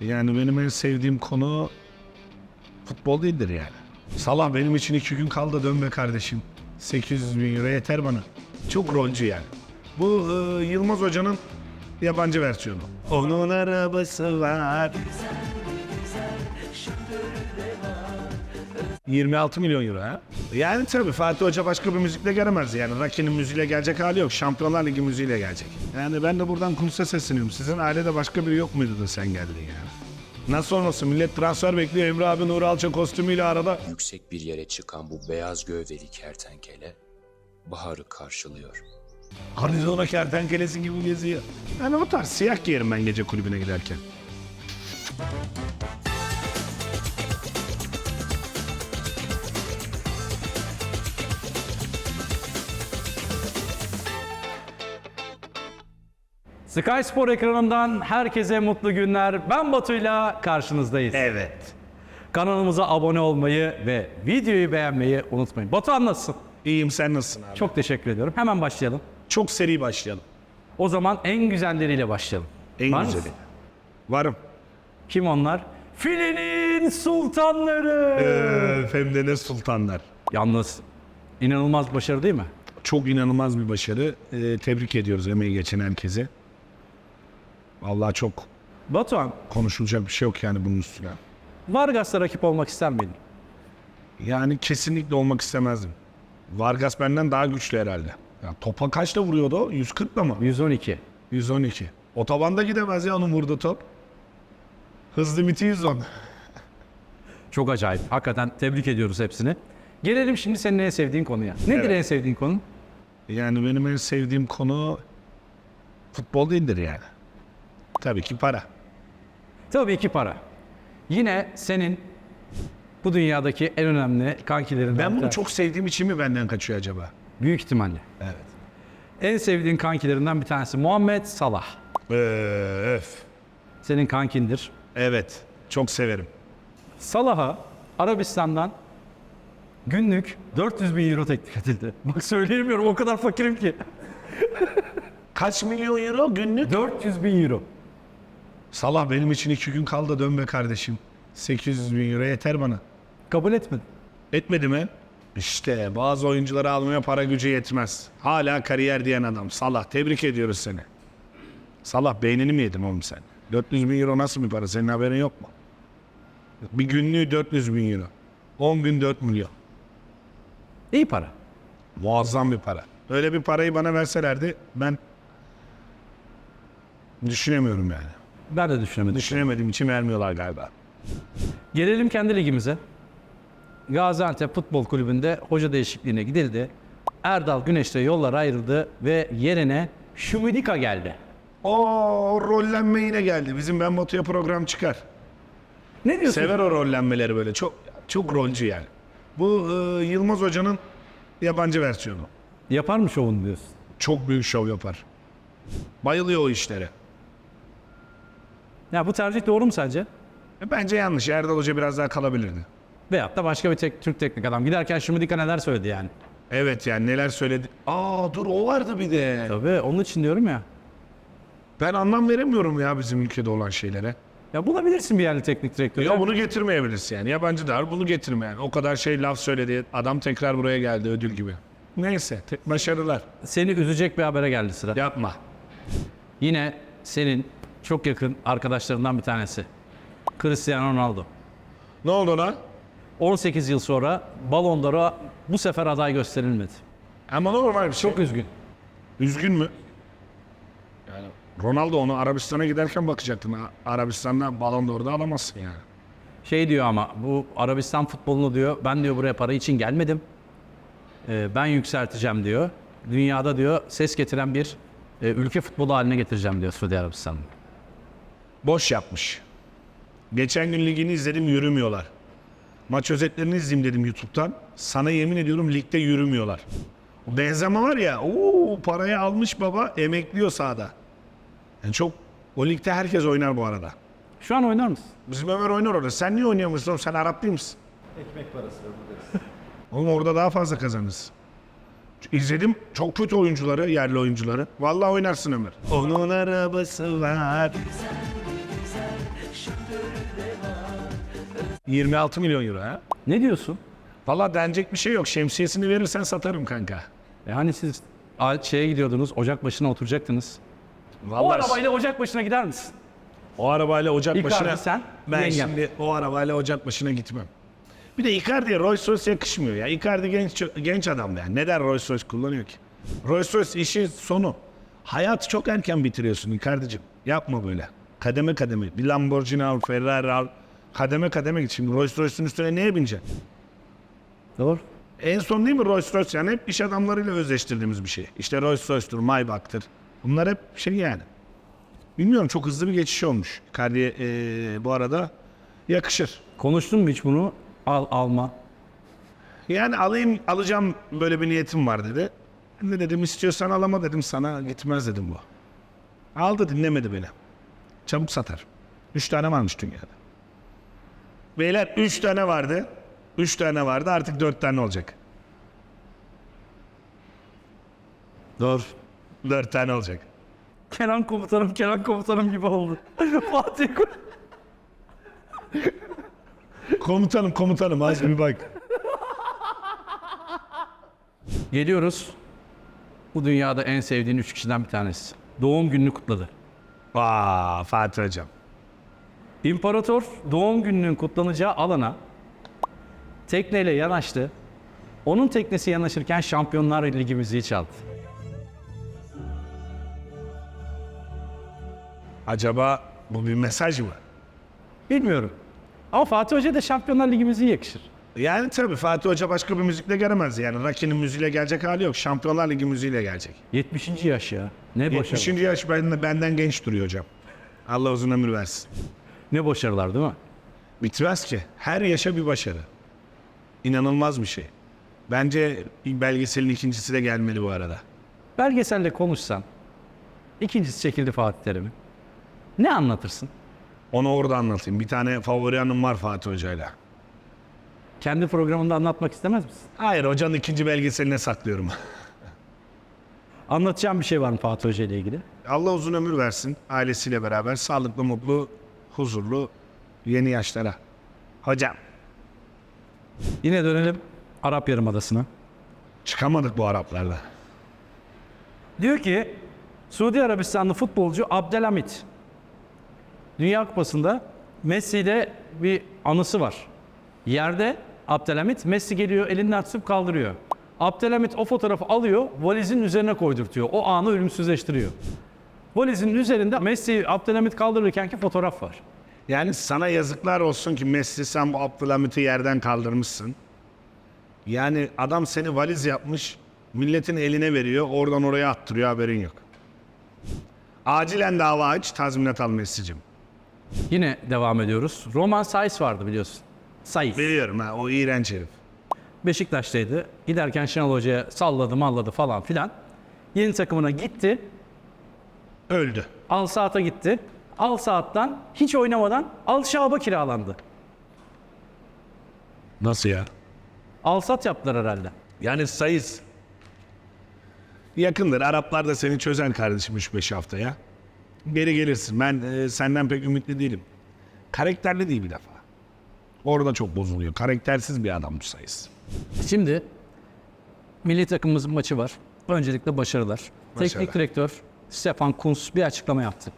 Yani benim en sevdiğim konu futbol değildir yani. Salah benim için iki gün kaldı dön be kardeşim. 800 bin euro yeter bana. Çok rolcu yani. Bu e, Yılmaz Hoca'nın yabancı versiyonu. Onun arabası var. 26 milyon euro ha. Yani tabii Fatih Hoca başka bir müzikle gelemez yani. Rocky'nin müziğiyle gelecek hali yok. Şampiyonlar Ligi müziğiyle gelecek. Yani ben de buradan Kunus'a sesleniyorum. Sizin ailede başka biri yok muydu da sen geldin yani? Nasıl olmasın? Millet transfer bekliyor. Emre abi Nuri Alça kostümüyle arada. Yüksek bir yere çıkan bu beyaz gövdeli kertenkele baharı karşılıyor. Arizona kertenkelesi gibi geziyor. Yani o tarz siyah giyerim ben gece kulübüne giderken. Sky Spor ekranından herkese mutlu günler. Ben Batu'yla karşınızdayız. Evet. Kanalımıza abone olmayı ve videoyu beğenmeyi unutmayın. Batu anlatsın. İyiyim sen nasılsın abi? Çok, teşekkür ediyorum. Hemen başlayalım. çok seri başlayalım. O zaman en güzelleriyle başlayalım. En Var güzeli. mısın? Varım. Kim onlar? Filenin sultanları. Hem de ne sultanlar. Yalnız inanılmaz başarı değil mi? Çok inanılmaz bir başarı. Ee, tebrik ediyoruz emeği geçen herkese. Vallahi çok Batuhan, konuşulacak bir şey yok yani bunun üstüne. Vargas'la rakip olmak ister miydin? Yani kesinlikle olmak istemezdim. Vargas benden daha güçlü herhalde. Ya topa kaçla vuruyordu o? 140'la mı? 112. 112. Otobanda gidemez ya onun vurduğu top. Hız limiti 110. Çok acayip. Hakikaten tebrik ediyoruz hepsini. Gelelim şimdi senin en sevdiğin konuya. Nedir Evet. en sevdiğin konu? Yani benim en sevdiğim konu futbol değildir yani. Tabii ki para. Tabii ki para. Yine senin bu dünyadaki en önemli kankilerinden Ben bunu çok sevdiğim için mi benden kaçıyor acaba? büyük ihtimalle. Evet. En sevdiğin kankilerinden bir tanesi Muhammed Salah. Öf. Senin kankindir. Evet. Çok severim. Salah'a Arabistan'dan günlük 400 bin euro teklif edildi. Bak söyleyemiyorum o kadar fakirim ki. Kaç milyon euro günlük? 400 bin euro. Salah benim için iki gün kaldı dön be kardeşim. 800 bin euro yeter bana. Kabul etmedi. Etmedi mi? İşte bazı oyuncuları almaya para gücü yetmez. Hala kariyer diyen adam. Salah tebrik ediyoruz seni. Salah beynini mi yedin oğlum sen? 400 bin euro nasıl bir para? Senin haberin yok mu? Bir günlüğü 400 bin euro. 10 gün 4 milyon. İyi para. Muazzam bir para. Öyle bir parayı bana verselerdi ben düşünemiyorum yani. Ben de düşünemedim. Düşünemediğim için vermiyorlar galiba. Gelelim kendi ligimize. Gaziantep Futbol Kulübü'nde hoca değişikliğine gidildi. Erdal Güneş'le yollar ayrıldı ve yerine Şumidika geldi. O rollenme yine geldi. Bizim Ben Batu'ya program çıkar. Ne diyorsun? Sever o rollenmeleri böyle. Çok çok rolcu yani. Bu e, Yılmaz Hoca'nın yabancı versiyonu. Yapar mı şovunu diyorsun? Çok büyük şov yapar. Bayılıyor o işlere. Ya bu tercih doğru mu sence? E, Bence yanlış. Erdal Hoca biraz daha kalabilirdi. Veyahut da başka bir tek, Türk teknik adam. Giderken Şumidika neler söyledi yani? Evet yani neler söyledi. Aa dur o vardı bir de. Tabii onun için diyorum ya. Ben anlam veremiyorum ya bizim ülkede olan şeylere. Ya bulabilirsin bir yerli teknik direktör. Ya bunu getirmeyebilirsin yani. Yabancı da var, bunu getirme yani. O kadar şey laf söyledi. Adam tekrar buraya geldi ödül gibi. Neyse te- başarılar. Seni üzecek bir habere geldi sıra. Yapma. Yine senin çok yakın arkadaşlarından bir tanesi. Cristiano Ronaldo. Ne oldu ona? 18 yıl sonra Ballon d'Or'a bu sefer aday gösterilmedi. Ama normal bir şey. Çok üzgün. Üzgün mü? Yani Ronaldo onu Arabistan'a giderken bakacaktın. Arabistan'da Ballon d'Or'da alamazsın yani. Şey diyor ama bu Arabistan futbolunu diyor ben diyor buraya para için gelmedim. Ee, ben yükselteceğim diyor. Dünyada diyor ses getiren bir e, ülke futbolu haline getireceğim diyor Suudi Arabistan'ı. Boş yapmış. Geçen gün ligini izledim yürümüyorlar. Maç özetlerini izleyeyim dedim YouTube'dan. Sana yemin ediyorum ligde yürümüyorlar. O Benzema var ya, ooo parayı almış baba, emekliyor sahada. Yani çok, o ligde herkes oynar bu arada. Şu an oynar mısın? Bizim Ömer oynar orada. Sen niye oynayamıyorsun oğlum? Sen Arap değil misin? Ekmek parası. Oğlum orada daha fazla kazanırsın. İzledim çok kötü oyuncuları, yerli oyuncuları. Vallahi oynarsın Ömer. Onun arabası var. ...26 milyon euro ha. Ne diyorsun? Valla denecek bir şey yok. Şemsiyesini verirsen satarım kanka. E hani siz al- şeye gidiyordunuz, ocak başına oturacaktınız. O Vallahi arabayla ocak başına gider misin? o arabayla ocak Icardi başına... sen, Ben yengem. şimdi o arabayla ocak başına gitmem. Bir de Icardi'ye Rolls Royce yakışmıyor ya. Icardi genç genç adam yani. Neden Rolls Royce kullanıyor ki? Rolls Royce işin sonu. Hayatı çok erken bitiriyorsun Icardi'cim. Yapma böyle. Kademe kademe. Bir Lamborghini al, Ferrari al. Kademe kademe git. Şimdi Rolls Royce'un üstüne neye bineceksin? Doğru. En son değil mi Rolls Royce yani hep iş adamlarıyla özleştirdiğimiz bir şey. İşte Rolls Royce'tur, Maybach'tır. Bunlar hep şey yani. Bilmiyorum çok hızlı bir geçiş olmuş. Icardi'ye eee, bu arada yakışır. Konuştun mu hiç bunu? Al, alma. Yani alayım, alacağım böyle bir niyetim var dedi. Ben de dedim istiyorsan alama dedim sana gitmez dedim bu. Aldı dinlemedi beni. Çabuk satar. Üç tane varmış dünyada. Beyler üç tane vardı. Üç tane vardı artık dört tane olacak. Doğru. Dört tane olacak. Kenan komutanım, Kenan komutanım gibi oldu. Fatih Komutanım komutanım az bir bak. Geliyoruz. Bu dünyada en sevdiğin üç kişiden bir tanesi. Doğum gününü kutladı. Vaa Fatih Hocam. İmparator doğum gününün kutlanacağı alana tekneyle yanaştı. Onun teknesi yanaşırken Şampiyonlar Ligi müziği çaldı. Acaba bu bir mesaj mı? Bilmiyorum. Ama Fatih Hoca da Şampiyonlar Ligi müziği yakışır. Yani tabii Fatih Hoca başka bir müzikle gelemez. Yani Rocky'nin müziğiyle gelecek hali yok. Şampiyonlar Ligi müziğiyle gelecek. 70. yaş ya. Ne 70. başarılar. yaş benden, benden genç duruyor hocam. Allah uzun ömür versin. Ne başarılar değil mi? Bitmez ki. Her yaşa bir başarı. İnanılmaz bir şey. Bence belgeselin ikincisi de gelmeli bu arada. Belgeselle konuşsan, ikincisi çekildi Fatih Terim'in. Ne anlatırsın? Onu orada anlatayım. Bir tane favori anım var Fatih Hoca'yla. Kendi programında anlatmak istemez misin? Hayır hocanın ikinci belgeseline saklıyorum. Anlatacağım bir şey var mı Fatih Hoca ile ilgili? Allah uzun ömür versin. Ailesiyle beraber sağlıklı, mutlu, huzurlu yeni yaşlara. Hocam Yine dönelim Arap Yarımadası'na. çıkamadık bu Araplarla. Diyor ki Suudi Arabistanlı futbolcu Abdelhamit Dünya Kupası'nda Messi ile bir anısı var. Yerde Abdelhamit Messi geliyor elinden tutup kaldırıyor. Abdelhamit o fotoğrafı alıyor valizin üzerine koydurtuyor. O anı ölümsüzleştiriyor. Valizin üzerinde Messi Abdelhamit kaldırırkenki fotoğraf var. Yani sana yazıklar olsun ki Messi sen bu Abdülhamit'i yerden kaldırmışsın. Yani adam seni valiz yapmış, milletin eline veriyor, oradan oraya attırıyor haberin yok. Acilen dava aç, tazminat al Messi'cim. Yine devam ediyoruz. Roman Saiz vardı biliyorsun. Saiz. Biliyorum ha, o iğrenç herif. Beşiktaş'taydı. Giderken Şenol Hoca'ya salladı malladı falan filan. Yeni takımına gitti. Öldü. Al Saat'a gitti. Al Saat'tan hiç oynamadan Al Şahab'a kiralandı. Nasıl ya? Al Saat yaptılar herhalde. Yani sayız. Yakındır. Araplar da seni çözer kardeşim 3-5 haftaya. Geri gelirsin. Ben e, senden pek ümitli değilim. Karakterli değil bir defa. Orada çok bozuluyor. Karaktersiz bir adam bu sayız. Şimdi milli takımımızın maçı var. Öncelikle başarılar. Başarılar. Teknik direktör Stefan Kuntz bir açıklama yaptı.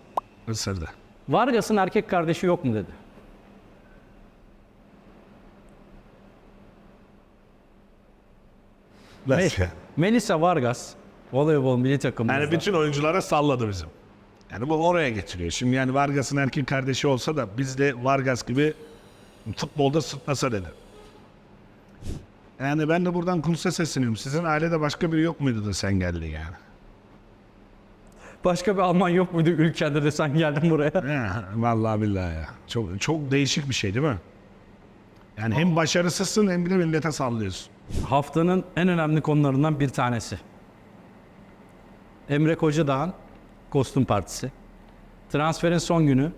Isırdı. Vargas'ın erkek kardeşi yok mu dedi. Nasıl ya? Melissa Vargas voleybol milli takımımızda. Yani bütün oyunculara salladı bizim. Yani bu oraya getiriyor. Şimdi yani Vargas'ın erkek kardeşi olsa da biz de Vargas gibi futbolda sıtlasa dedi. Yani ben de buradan Kuntz'a sesleniyorum. Sizin ailede başka biri yok muydu da sen geldin yani? Başka bir Alman yok muydu ülkende de sen geldin buraya? Ya, vallahi billahi ya. Çok çok değişik bir şey değil mi? Yani hem başarısızsın hem bir de millete sallıyorsun. Haftanın en önemli konularından bir tanesi. Emre Kocadağ'ın kostüm partisi. Transferin son günü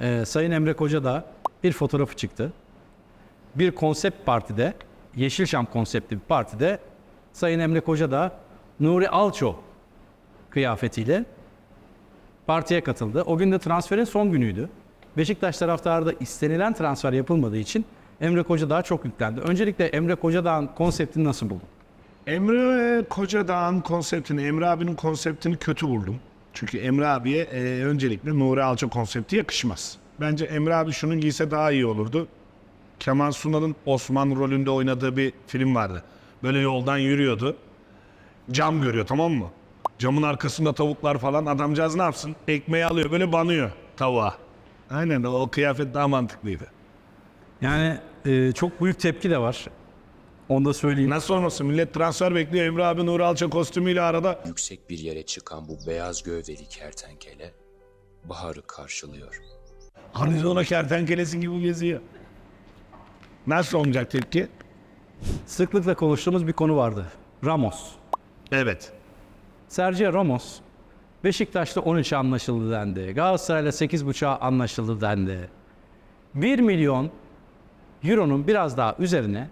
e, Sayın Emre Kocadağ bir fotoğrafı çıktı. Bir konsept partide, Yeşilçam konseptli bir partide Sayın Emre Kocadağ Nuri Alço kıyafetiyle partiye katıldı. O gün de transferin son günüydü. Beşiktaş taraftarı da istenilen transfer yapılmadığı için Emre Koca daha çok yüklendi. Öncelikle Emre Kocadağ'ın konseptini nasıl buldun? Emre Kocadağ'ın konseptini, Emre abinin konseptini kötü buldum. Çünkü Emre abiye e, öncelikle Nuri Alça konsepti yakışmaz. Bence Emre abi şunun giyse daha iyi olurdu. Kemal Sunal'ın Osman rolünde oynadığı bir film vardı. Böyle yoldan yürüyordu. Cam görüyor tamam mı? Camın arkasında tavuklar falan. Adamcağız ne yapsın? Ekmeği alıyor böyle banıyor tavuğa. Aynen o kıyafet daha mantıklıydı. Yani e, çok büyük tepki de var. Onu da söyleyeyim. Nasıl olmasın? Millet transfer bekliyor. Emre abi Nuri Alça kostümüyle arada. Yüksek bir yere çıkan bu beyaz gövdeli kertenkele baharı karşılıyor. Arizona kertenkelesi gibi geziyor. Nasıl olacak tepki? Sıklıkla konuştuğumuz bir konu vardı. Ramos. Evet. Sergio Ramos Beşiktaş'ta 13'e anlaşıldı dendi. Galatasaray'la 8.5'a anlaşıldı dendi. 1 milyon euronun biraz daha üzerine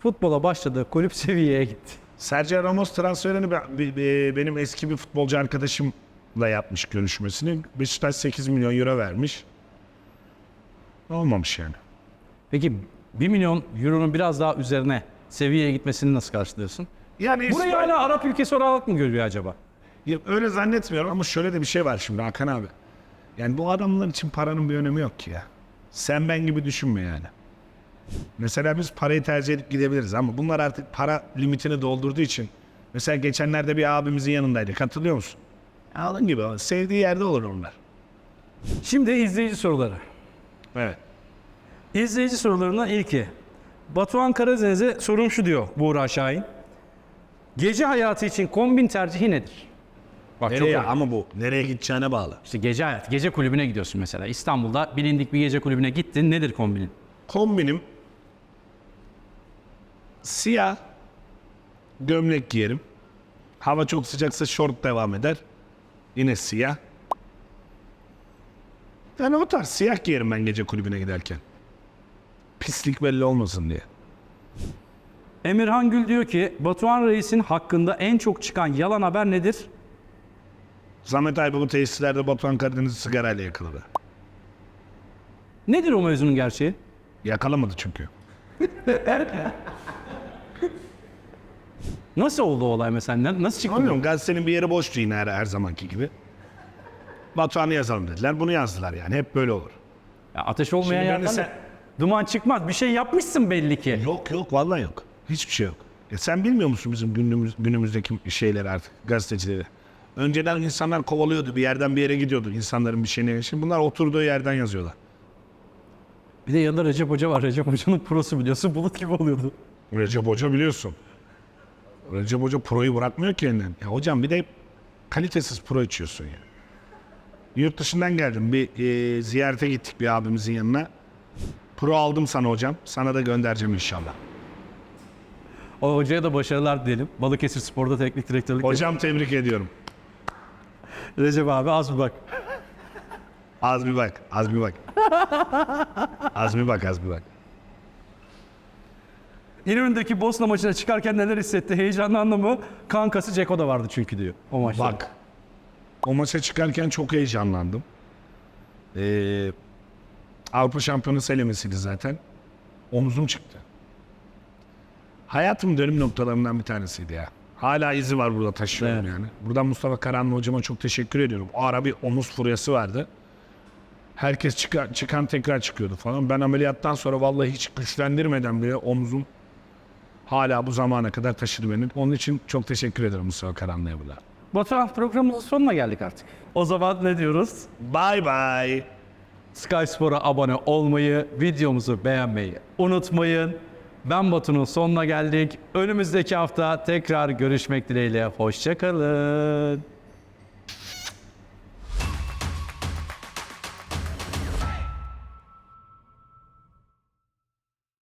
futbola başladığı kulüp seviyeye gitti. Sergio Ramos transferini be- be- be- benim eski bir futbolcu arkadaşımla yapmış görüşmesini. Beşiktaş 8 milyon euro vermiş. Olmamış yani. Peki 1 milyon euronun biraz daha üzerine seviyeye gitmesini nasıl karşılıyorsun? Yani Burayı İsmail- hala Arap ülkesi olarak mı görüyor acaba? Ya öyle zannetmiyorum ama şöyle de bir şey var şimdi Hakan abi. Yani bu adamlar için paranın bir önemi yok ki ya. Sen ben gibi düşünme yani. Mesela biz parayı tercih edip gidebiliriz ama bunlar artık para limitini doldurduğu için. Mesela geçenlerde bir abimizin yanındaydı. Katılıyor musun? Alın gibi. Sevdiği yerde olur onlar. Şimdi izleyici soruları. Evet. İzleyici sorularından ilki. Batuhan Karadeniz'e sorum şu diyor Buğra Şahin. Gece hayatı için kombin tercihi nedir? Bak çok Nereye ama bu? Nereye gideceğine bağlı. İşte gece hayatı, gece kulübüne gidiyorsun mesela. İstanbul'da bilindik bir gece kulübüne gittin. Nedir kombinin? Kombinim siyah gömlek giyerim. Hava çok sıcaksa şort devam eder. Yine siyah. Yani o tarz siyah giyerim ben gece kulübüne giderken. Pislik belli olmasın diye. Emirhan Gül diyor ki Batuhan Reis'in hakkında en çok çıkan yalan haber nedir? Zahmet Aybaba tesislerde Batuhan Karadeniz'i sigarayla yakaladı. Nedir o mevzunun gerçeği? Yakalamadı çünkü. Nasıl oldu olay mesela? Nasıl çıktı? bu? Bilmiyorum gazetenin bir yeri boştu yine her, her zamanki gibi. Batuhan'ı yazalım dediler. Bunu yazdılar yani. Hep böyle olur. Ya ateş olmayan Şimdi yerden de duman çıkmaz. Bir şey yapmışsın belli ki. Yok yok vallahi yok. Hiçbir şey yok. Ya sen bilmiyor musun bizim günümüz, günümüzdeki şeyleri artık gazetecileri? Önceden insanlar kovalıyordu bir yerden bir yere gidiyordu insanların bir şeyine. Şimdi bunlar oturduğu yerden yazıyorlar. Bir de yanında Recep Hoca var. Recep Hoca'nın prosu biliyorsun bulut gibi oluyordu. Recep Hoca biliyorsun. Recep Hoca proyu bırakmıyor ki elinden. Ya hocam bir de kalitesiz pro içiyorsun ya. Yurt dışından geldim. Bir e, ziyarete gittik bir abimizin yanına. Pro aldım sana hocam. Sana da göndereceğim inşallah. O hocaya da başarılar dileyelim. Balıkesir Spor'da teknik direktörlük. Hocam tebrik ediyorum. Recep abi az bir bak. Az bir bak, az bir bak. az bir bak, az bir bak. İnönü'ndeki Bosna maçına çıkarken neler hissetti? Heyecanlandı mı? Kankası Ceko da vardı çünkü diyor o maçta. Bak. O maça çıkarken çok heyecanlandım. Ee, Avrupa Şampiyonası elemesiydi zaten. Omzum çıktı. Hayatımın dönüm noktalarından bir tanesiydi ya. Hala izi var burada taşıyorum Evet. yani. Buradan Mustafa Karanlı hocama çok teşekkür ediyorum. O ara bir omuz furyası vardı. Herkes çıkan, çıkan tekrar çıkıyordu falan. Ben ameliyattan sonra vallahi hiç güçlendirmeden bile omzum hala bu zamana kadar taşıdı beni. Onun için çok teşekkür ederim Mustafa Karanlı'ya burada. Batuhan programımızın sonuna geldik artık. O zaman ne diyoruz? Bye bye. Sky Spor'a abone olmayı, videomuzu beğenmeyi unutmayın. Ben Batu'nun sonuna geldik. Önümüzdeki hafta tekrar görüşmek dileğiyle. Hoşçakalın.